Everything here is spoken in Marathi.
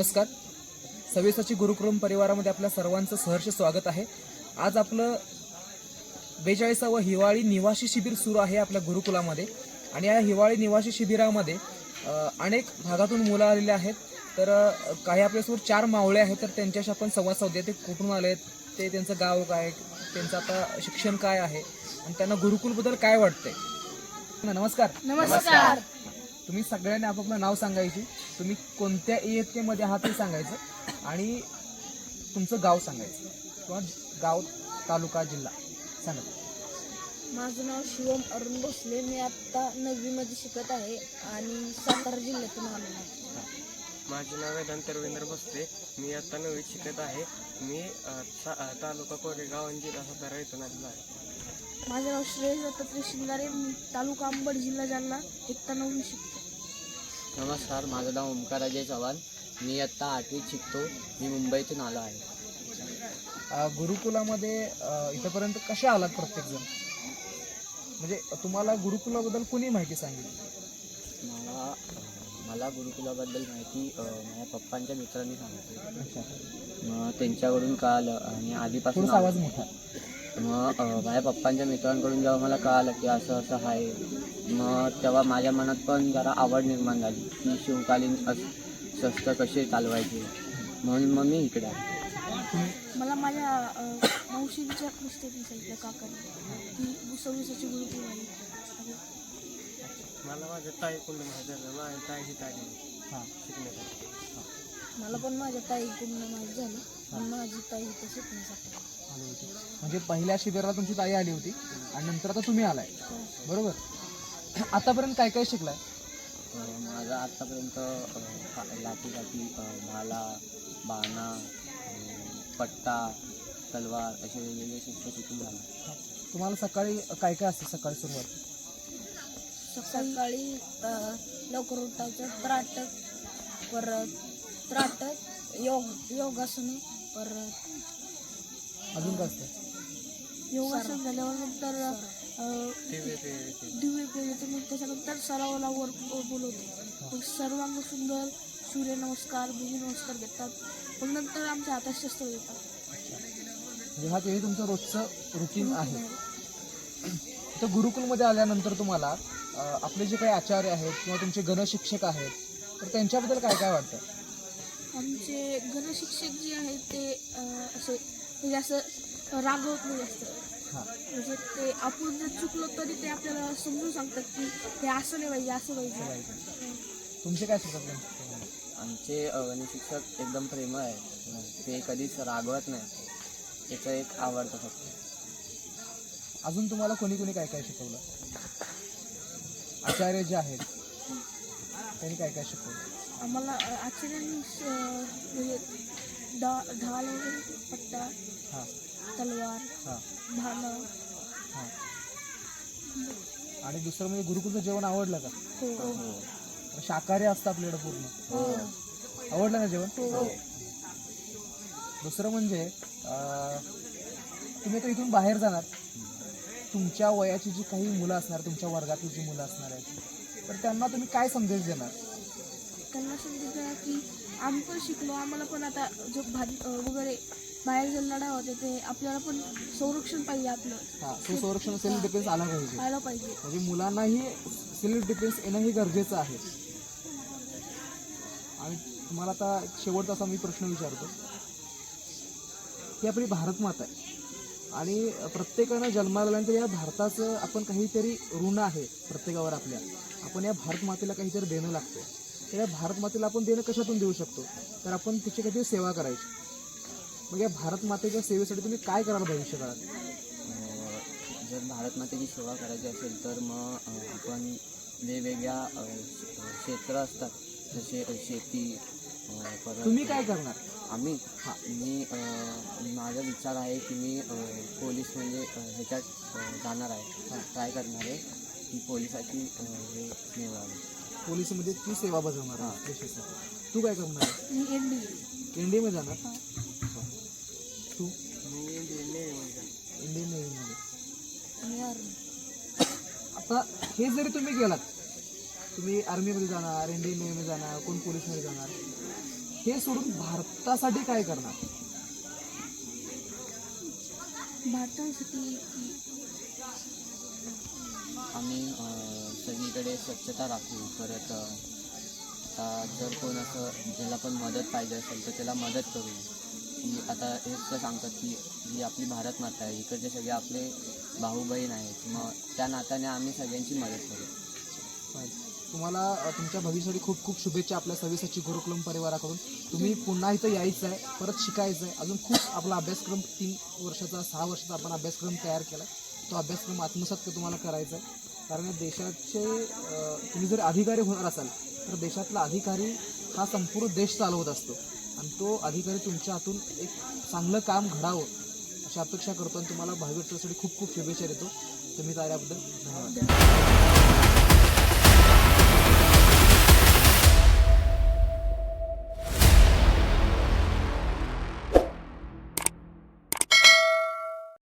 नमस्कार. सव्वीसाची गुरुकुलम परिवारामध्ये आपल्या सर्वांचं सहर्ष स्वागत आहे. आज आपलं बेचाळीसावं हिवाळी निवासी शिबिर सुरू आहे आपल्या गुरुकुलामध्ये. आणि या हिवाळी निवासी शिबिरामध्ये अनेक भागातून मुलं आलेली आहेत. तर काही आपल्यासमोर चार मावळे आहेत तर त्यांच्याशी आपण संवाद साधूया. ते कुठून आले ते त्यांचं गाव काय? त्यांचं आता शिक्षण काय आहे? आणि त्यांना गुरुकुलबद्दल काय वाटतंय? नमस्कार. नमस्कार. तुम्ही सगळ्यांनी आपापलं नाव सांगायची. तुम्ही कोणत्या इयत्तेमध्ये आहात ते सांगायचं. आणि तुमचं गाव सांगायचं. किंवा गाव तालुका जिल्हा. सांगा. माझं नाव शिवम अरुण भोसले. मी आता नववीमध्ये शिकत आहे आणि सातारा जिल्ह्यातून आलो आहे. माझे नाव वेदांत रवींद्र भोसले. मी आता नववीत शिकत आहे. मी तालुका कोरेगाव आणि जिल्हा सातारा इथून आलेलो आहे. माझं नाव श्रेयस दत्तात्रय शिंगारे मी तालुका अंबड जिल्हा जालना. इयत्ता नववी शिकतो नमस्कार माझं नाव ओमकार अजय चव्हाण. मी आत्ता आठवीत शिकतो. मी मुंबईतून आलो आहे. गुरुकुलामध्ये इथंपर्यंत कसे आलात प्रत्येकजण? म्हणजे तुम्हाला गुरुकुलाबद्दल कोणी माहिती सांगितली? मला मला गुरुकुलाबद्दल माहिती माझ्या पप्पांच्या मित्रांनी सांगितली. मग त्यांच्याकडून कळालं आणि आधीपासून आवाज मोठा. मग माझ्या पप्पांच्या मित्रांकडून जेव्हा मला कळालं की असं असं आहे मग तेव्हा माझ्या मनात पण जरा आवड निर्माण झाली. की शिवकालीन अस शस्त्र कसे चालवायचे? म्हणून मग मी इकडे आलो. मला माझ्या मावशीच्या पुस्तकाने सांगितलं काकाने की सव्वीसाची गुरुकुल आहे मला माझ्या ताईकडून माहीत झालं. माझ्या ताई ही ताई हां. शिकण्यासाठी. मला पण माझ्या ताईकडून माहीत झालं. आणि माझी ताई इथं शिकण्यासाठी. आली. आली होती. म्हणजे पहिल्या शिबिराला तुमची ताई आली होती आणि नंतर आता तुम्ही आलाय. बरोबर? आतापर्यंत काय काय शिकलाय? माझं आत्तापर्यंत लाठी लाठी भाला बाणा पट्टा तलवार असे वेगवेगळे शस्त्र शिकून झालं. तुम्हाला सकाळी काय काय असते सकाळी सुरुवात? सकाळी लवकर उठायचं त्राटक परत त्राटक योग योगासने परत योगासन झाल्यावर नंतर दिवे पेरे ते दिवे पेरायचं मग त्याच्यानंतर सरावाला वर बोलवतो. मग सर्वांग सुंदर सूर्यनमस्कार नमस्कार घेतात. मग नंतर आमच्या हातात शस्त्र येतात म्हणजे हा ते तुमचं रोजचं रुटीन आहे. तर गुरुकुलमध्ये आल्यानंतर तुम्हाला आपले जे काही आचार्य आहेत किंवा तुमचे गणशिक्षक आहेत तर त्यांच्याबद्दल काय काय वाटतं? आमचे गणशिक्षक जे आहेत ते असे म्हणजे असं रागवत नाही जास्त. हां म्हणजे ते आपण जर चुकलो तरी ते आपल्याला समजून सांगतात की हे असं नाही पाहिजे असं पाहिजे. तुमचे काय सुचत आमचे अं, शिक्षक एकदम प्रेमळ आहे ते कधीच रागवत नाही. त्याचं एक आवडतं फक्त. अजून तुम्हाला कोणी कोणी काय काय शिकवलं? आचार्य जे आहेत त्यांनी काय काय शिकवलं? आम्हाला आचार्यांनी म्हणजे डा ढाल वगैरे हां हां हां. आणि दुसरं म्हणजे गुरुकुलचं जेवण आवडलं का? हो. तर शाकाहारी असतं आपल्याकडे पूर्ण. हो. आवडलं ना जेवण? हो. दुसरं म्हणजे अं, तुम्ही आता इथून बाहेर जाणार. तुमच्या वयाची जी काही मुलं असणार तुमच्या वर्गातली जी मुलं असणार आहेत तर त्यांना तुम्ही काय संदेश देणार? त्यांना समजायचं की आम्ही पण शिकलो आम्हाला पण आता जो भाजी अ, वगैरे बाहेर लढा होते ते आपल्याला पण संरक्षण पाहिजे आपलं. हां संरक्षण सेल्फ डिफेन्स आला पाहिजे. पाहायला पाहिजे. म्हणजे मुलांनाही सेल्फ डिफेन्स येणं हे गरजेचं आहे. आणि तुम्हाला आता शेवटचा असा मी प्रश्न विचारतो. ही आपली भारत माता आहे. आणि प्रत्येकानं जन्माला आल्यानंतर या भारताचं आपण काहीतरी ऋण आहे प्रत्येकावर आपल्या. आपण या भारत मातेला काहीतरी देणं लागतं. तर या भारत मातेला आपण देणं कशातून देऊ शकतो? तर आपण तिची काहीतरी सेवा करायची. मग या भारत मातेच्या सेवेसाठी तुम्ही काय कराल भविष्यकाळात? अं, जर भारत मातेची सेवा करायची असेल तर मग आपण वेगवेगळ्या क्षेत्र असतात जसे शेती परत तुम्ही काय करणार? आम्ही हा मी माझा विचार आहे की मी पोलीस म्हणजे ह्याच्यात जाणार आहे. ट्राय करणार आहे? की पोलिसाची हे मिळवावी पोलिसमध्ये तू सेवा बजावणार तू काय करणार? एन डी इंडियामध्ये जाणार? तू? मी इंडियन नेव्हीमध्ये इंडियन नेव्हीमध्ये आता हे जरी तुम्ही गेलात तुम्ही आर्मीमध्ये जाणार इंडियन नेव्हीमध्ये जाणार कोण पोलीसमध्ये जाणार हे सोडून भारतासाठी काय करणार? भारतासाठी आम्ही सगळीकडे स्वच्छता राखू. परत आता जर कोण असं ज्याला पण मदत पाहिजे असेल तर त्याला मदत करू. की आता हेच सांगतात की ही आपली भारत माता आहे इकडचे सगळे आपले भाऊ बहीण आहेत मग त्या नात्याने आम्ही सगळ्यांची मदत करू. तुम्हाला तुमच्या भविष्यासाठी खूप खूप शुभेच्छा आपल्या सव्वीसाची गुरुकुलम परिवाराकडून. तुम्ही पुन्हा इथं यायचं आहे परत शिकायचं आहे अजून खूप आपला अभ्यासक्रम तीन वर्षाचा सहा वर्षाचा आपण अभ्यासक्रम तयार केला तो अभ्यासक्रम आत्मसात तुम्हाला करायचा आहे कारण देशाचे तुम्ही जर अधिकारी होणार असाल तर देशातला अधिकारी हा संपूर्ण देश चालवत असतो. आणि तो अधिकारी तुमच्या हातून एक चांगलं काम घडावं अशी अपेक्षा करतो आणि तुम्हाला भावी खूप खूप शुभेच्छा देतो. तुम्ही आल्याबद्दल धन्यवाद.